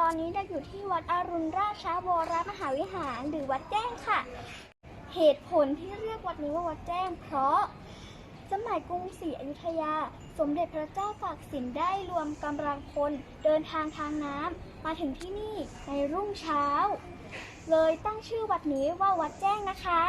ตอนนี้เราอยู่ที่วัดอรุณราชวรมหาวิหารหรือวัดแจ้งค่ะ เหตุผลที่เรียกวัดนี้ว่าวัดแจ้ง เพราะสมัยกรุงศรีอยุธยา สมเด็จพระเจ้าตากสินได้รวมกำลังพลเดินทางทางน้ำมาถึงที่นี่ในรุ่งเช้า เลยตั้งชื่อวัดนี้ว่าวัดแจ้งนะคะ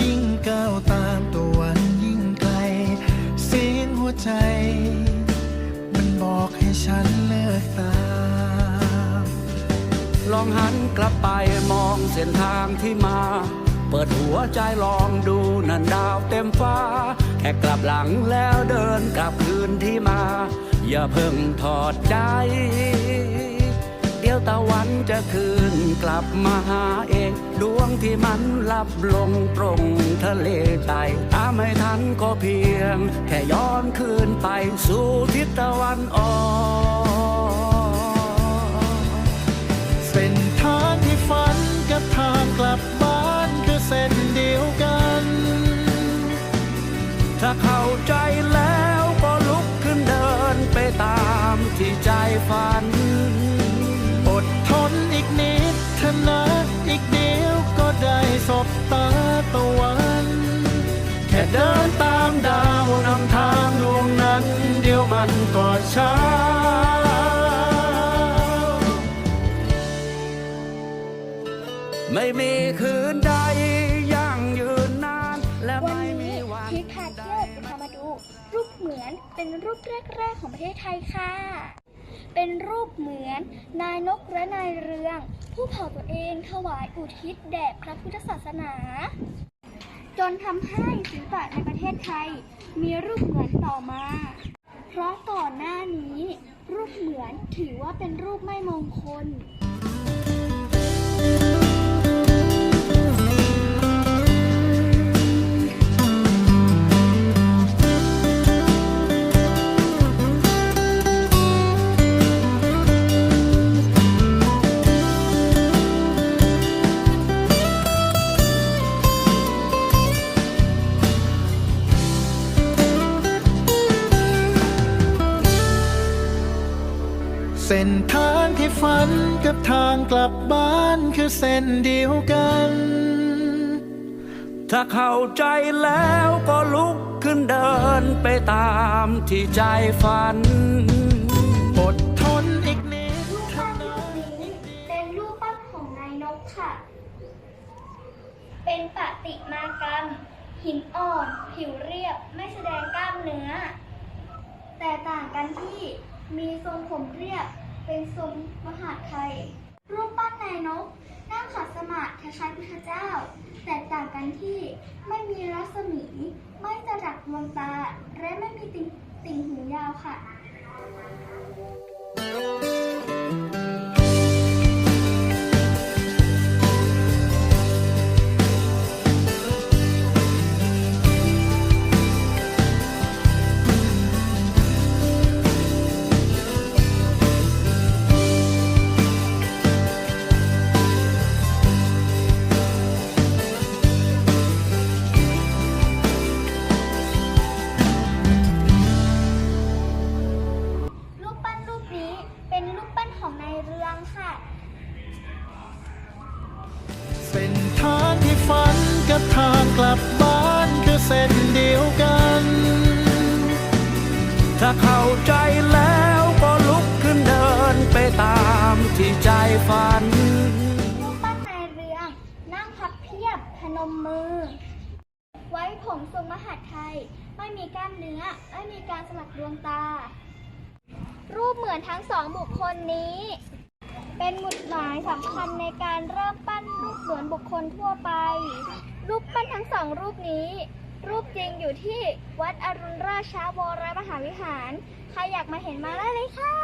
ยิ่งก้าวตามตะวันยิ่งไกล เสียงหัวใจ มันบอกให้ฉันเลิกตาม ลองหันกลับไปมองเส้นทางที่มา เปิดหัวใจลองดูนั่นดาวเต็มฟ้า แค่กลับหลังแล้วเดินกลับคืนที่มา อย่าเพิ่งถอดใจ เดี๋ยวตะวันจะคืนกลับมาหาเองดวง ที่มันลับลงตรงทะเลใจตามไม่ทันก็เพียง แค่ย้อนคืนไปสู่ทิศตะวันออกเส้นทางที่ฝันกับทางกลับบ้านคือเส้นเดียวกัน ถ้าเข้าใจแล้วก็ลุกขึ้นเดินไปตามที่ใจฝัน เช้า ไม่มีคืนใดยั่งยืนนาน และวันไม่มีนี้วันทิศพาเที่ยวจะพามาดูรูปเหมือนเป็นรูปแรก ๆ ของประเทศไทยค่ะ เป็นรูปเหมือนนายนกและนายเรือง ผู้เผาตัวเองถวายอุทิศแด่พระพุทธศาสนา จนทำให้ศิลปะในประเทศไทย มีรูปเหมือนต่อมา เพราะก่อนหน้านี้ รูปเหมือนถือว่าเป็นรูปไม่มงคล นทางที่ฝันกับทางกลับบ้านคือเส้นเดียวกัน ถ้าเข้าใจแล้วก็ลุกขึ้นเดินไปตามที่ใจฝัน อดทนอีกนิดรูปปั้นรูปนี้เป็นรูปปั้นของนายนกค่ะ เป็นปฏิมากรรม หินอ่อน ผิวเรียบไม่แสดงกล้ามเนื้อ แต่ต่างกันที่มีทรงผมเรียบ เป็นทรงมหาไทย รูปปั้นนายนก นั่งขัดสมาธิคล้ายๆพุทธเจ้า แต่ต่างกันที่ไม่มีรัศมี ไม่จรักดวงตา และไม่มีติ่งหูยาวค่ะ ของนายเรืองค่ะเส้นทางที่ฝันกับทางกลับบ้านคือเส้นเดียวกัน ถ้าเข้าใจแล้วก็ลุกขึ้นเดินไปตามที่ใจฝันรูปปั้นนายเรือง นั่งพับเพียบพนมมือ ไว้ผมทรงมหาดไทย ไม่มีกล้ามเนื้อ ไม่มีการสลักดวงตา รูปเหมือนทั้งสองบุคคลนี้ เป็นหมุดหมายสำคัญในการเริ่มปั้นรูปเหมือนบุคคลทั่วไป รูปปั้นทั้งสองรูปนี้ รูปจริงอยู่ที่วัดอรุณราชวรมหาวิหาร ใครอยากมาเห็นมาได้เลยค่ะ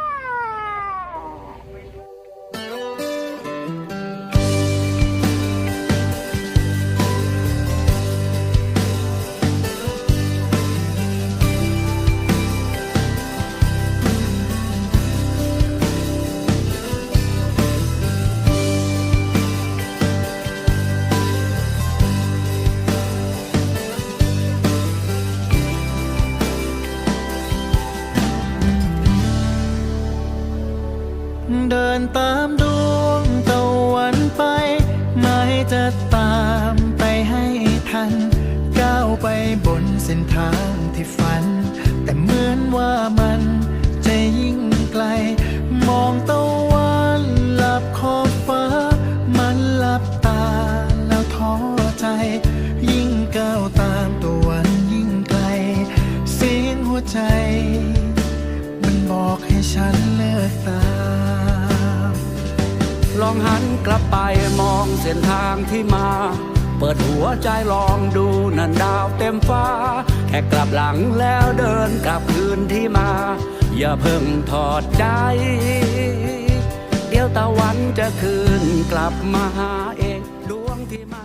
นตามดวงตะวันไป ไม่จะตามไปให้ทัน ก้าวไปบนเส้นทางที่ฝัน แต่เหมือนว่า กลับไปมองเส้นทางที่มา เปิดหัวใจลองดูนันดาวเต็มฟ้า แค่กลับหลังแล้วเดินกลับคืนที่มา อย่าเพิ่งถอดใจ เดี๋ยวตะวันจะคืนกลับมาหาเองดวงที่มา